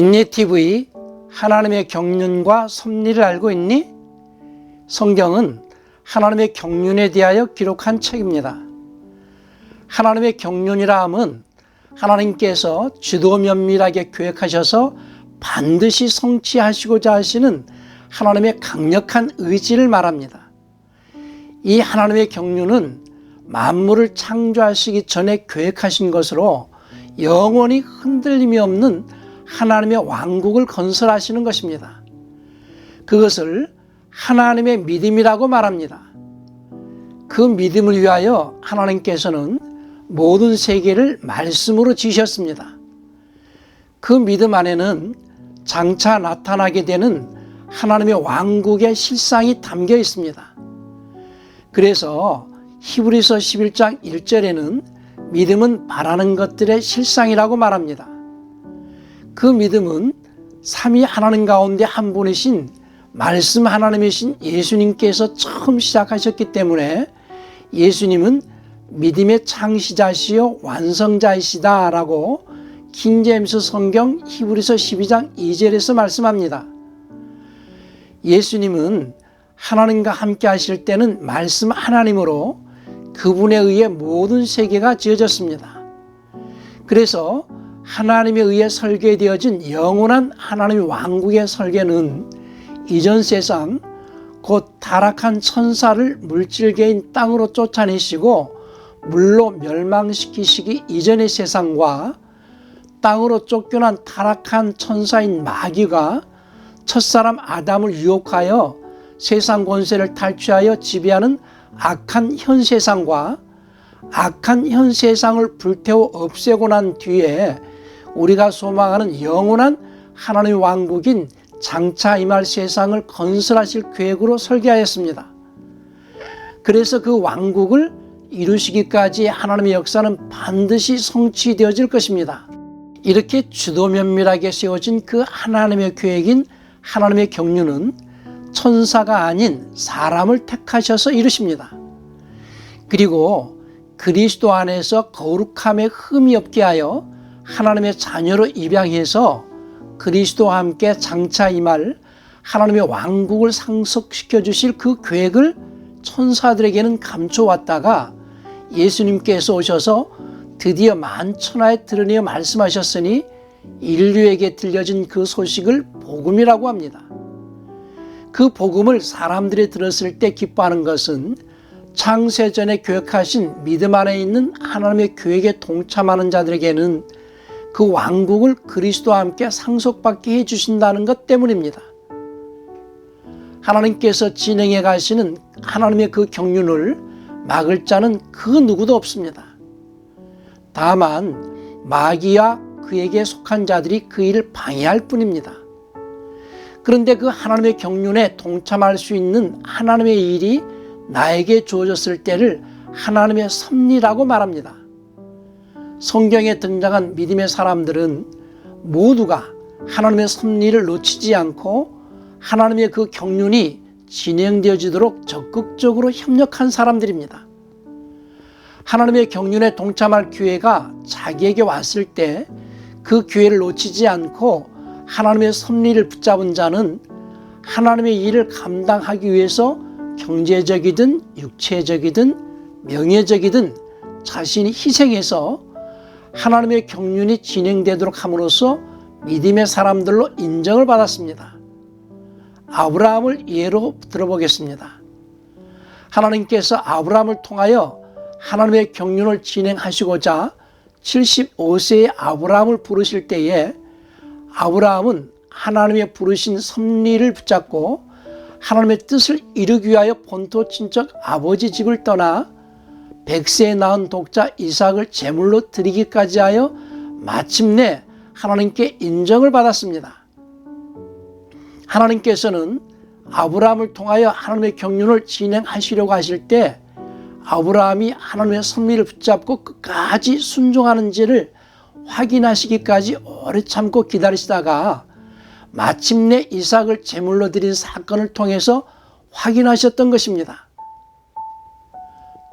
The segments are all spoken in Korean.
인내TV 하나님의 경륜과 섭리를 알고 있니? 성경은 하나님의 경륜에 대하여 기록한 책입니다. 하나님의 경륜이라 함은 하나님께서 지도 면밀하게 계획하셔서 반드시 성취하시고자 하시는 하나님의 강력한 의지를 말합니다. 이 하나님의 경륜은 만물을 창조하시기 전에 계획하신 것으로 영원히 흔들림이 없는 하나님의 왕국을 건설하시는 것입니다. 그것을 하나님의 믿음이라고 말합니다. 그 믿음을 위하여 하나님께서는 모든 세계를 말씀으로 지셨습니다. 그 믿음 안에는 장차 나타나게 되는 하나님의 왕국의 실상이 담겨 있습니다. 그래서 히브리서 11장 1절에는 믿음은 바라는 것들의 실상이라고 말합니다. 그 믿음은 삼위 하나님 가운데 한 분이신 말씀 하나님이신 예수님께서 처음 시작하셨기 때문에 예수님은 믿음의 창시자시요 완성자이시다라고 킹제임스 성경 히브리서 12장 2절에서 말씀합니다. 예수님은 하나님과 함께 하실 때는 말씀 하나님으로 그분에 의해 모든 세계가 지어졌습니다. 그래서 하나님에 의해 설계되어진 영원한 하나님의 왕국의 설계는 이전 세상 곧 타락한 천사를 물질계인 땅으로 쫓아내시고 물로 멸망시키시기 이전의 세상과 땅으로 쫓겨난 타락한 천사인 마귀가 첫사람 아담을 유혹하여 세상 권세를 탈취하여 지배하는 악한 현 세상과 악한 현 세상을 불태워 없애고 난 뒤에 우리가 소망하는 영원한 하나님의 왕국인 장차 임할 세상을 건설하실 계획으로 설계하였습니다. 그래서 그 왕국을 이루시기까지 하나님의 역사는 반드시 성취되어질 것입니다. 이렇게 주도 면밀하게 세워진 그 하나님의 계획인 하나님의 경륜은 천사가 아닌 사람을 택하셔서 이루십니다. 그리고 그리스도 안에서 거룩함에 흠이 없게 하여 하나님의 자녀로 입양해서 그리스도와 함께 장차 임할 하나님의 왕국을 상속시켜 주실 그 계획을 천사들에게는 감춰왔다가 예수님께서 오셔서 드디어 만천하에 드러내어 말씀하셨으니 인류에게 들려진 그 소식을 복음이라고 합니다. 그 복음을 사람들이 들었을 때 기뻐하는 것은 창세전에 교역하신 믿음 안에 있는 하나님의 계획에 동참하는 자들에게는 그 왕국을 그리스도와 함께 상속받게 해주신다는 것 때문입니다. 하나님께서 진행해 가시는 하나님의 그 경륜을 막을 자는 그 누구도 없습니다. 다만 마귀와 그에게 속한 자들이 그 일을 방해할 뿐입니다. 그런데 그 하나님의 경륜에 동참할 수 있는 하나님의 일이 나에게 주어졌을 때를 하나님의 섭리라고 말합니다. 성경에 등장한 믿음의 사람들은 모두가 하나님의 섭리를 놓치지 않고 하나님의 그 경륜이 진행되어지도록 적극적으로 협력한 사람들입니다. 하나님의 경륜에 동참할 기회가 자기에게 왔을 때 그 기회를 놓치지 않고 하나님의 섭리를 붙잡은 자는 하나님의 일을 감당하기 위해서 경제적이든 육체적이든 명예적이든 자신이 희생해서 하나님의 경륜이 진행되도록 함으로써 믿음의 사람들로 인정을 받았습니다. 아브라함을 예로 들어보겠습니다. 하나님께서 아브라함을 통하여 하나님의 경륜을 진행하시고자 75세의 아브라함을 부르실 때에 아브라함은 하나님의 부르신 섭리를 붙잡고 하나님의 뜻을 이루기 위하여 본토 친척 아버지 집을 떠나 백세에 낳은 독자 이삭을 제물로 드리기까지 하여 마침내 하나님께 인정을 받았습니다. 하나님께서는 아브라함을 통하여 하나님의 경륜을 진행하시려고 하실 때 아브라함이 하나님의 섭리를 붙잡고 끝까지 순종하는지를 확인하시기까지 오래 참고 기다리시다가 마침내 이삭을 제물로 드린 사건을 통해서 확인하셨던 것입니다.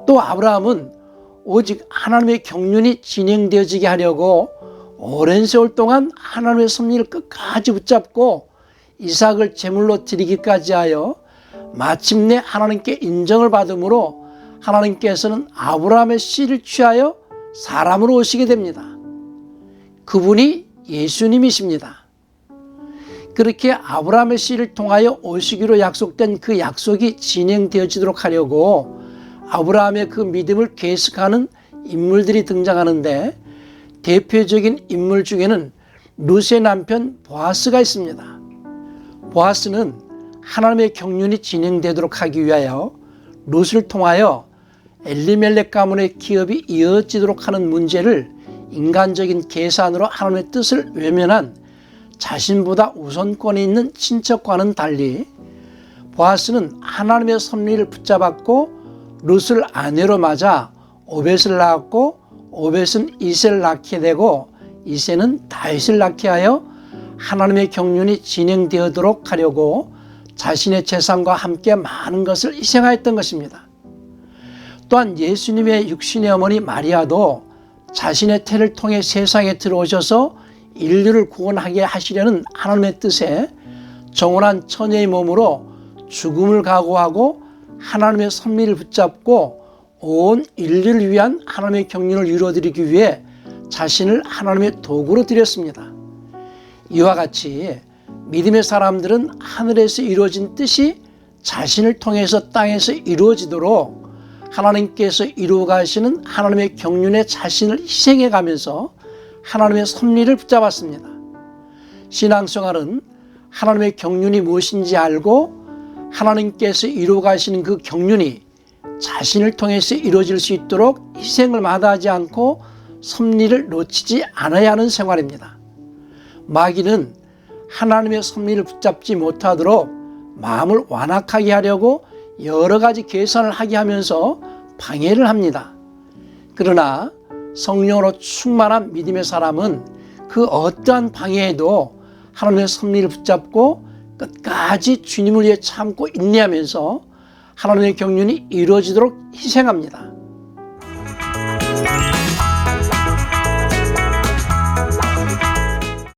또 아브라함은 오직 하나님의 경륜이 진행되어지게 하려고 오랜 세월 동안 하나님의 섭리를 끝까지 붙잡고 이삭을 제물로 드리기까지 하여 마침내 하나님께 인정을 받음으로 하나님께서는 아브라함의 씨를 취하여 사람으로 오시게 됩니다. 그분이 예수님이십니다. 그렇게 아브라함의 씨를 통하여 오시기로 약속된 그 약속이 진행되어지도록 하려고 아브라함의 그 믿음을 계속하는 인물들이 등장하는데 대표적인 인물 중에는 루스의 남편 보아스가 있습니다. 보아스는 하나님의 경륜이 진행되도록 하기 위하여 룻을 통하여 엘리멜렉 가문의 기업이 이어지도록 하는 문제를 인간적인 계산으로 하나님의 뜻을 외면한 자신보다 우선권이 있는 친척과는 달리 보아스는 하나님의 섭리를 붙잡았고 룻을 아내로 맞아 오벳을 낳았고 오벳은 이세를 낳게 되고 이세는 다윗을 낳게 하여 하나님의 경륜이 진행되도록 하려고 자신의 재산과 함께 많은 것을 희생하였던 것입니다. 또한 예수님의 육신의 어머니 마리아도 자신의 태를 통해 세상에 들어오셔서 인류를 구원하게 하시려는 하나님의 뜻에 정원한 처녀의 몸으로 죽음을 각오하고 하나님의 섭리를 붙잡고 온 인류를 위한 하나님의 경륜을 이루어드리기 위해 자신을 하나님의 도구로 드렸습니다. 이와 같이 믿음의 사람들은 하늘에서 이루어진 뜻이 자신을 통해서 땅에서 이루어지도록 하나님께서 이루어 가시는 하나님의 경륜에 자신을 희생해 가면서 하나님의 섭리를 붙잡았습니다. 신앙생활은 하나님의 경륜이 무엇인지 알고 하나님께서 이루어 가시는 그 경륜이 자신을 통해서 이루어질 수 있도록 희생을 마다하지 않고 섭리를 놓치지 않아야 하는 생활입니다. 마귀는 하나님의 섭리를 붙잡지 못하도록 마음을 완악하게 하려고 여러 가지 계산을 하게 하면서 방해를 합니다. 그러나 성령으로 충만한 믿음의 사람은 그 어떠한 방해에도 하나님의 섭리를 붙잡고 끝까지 주님을 위해 참고 인내하면서 하나님의 경륜이 이루어지도록 희생합니다.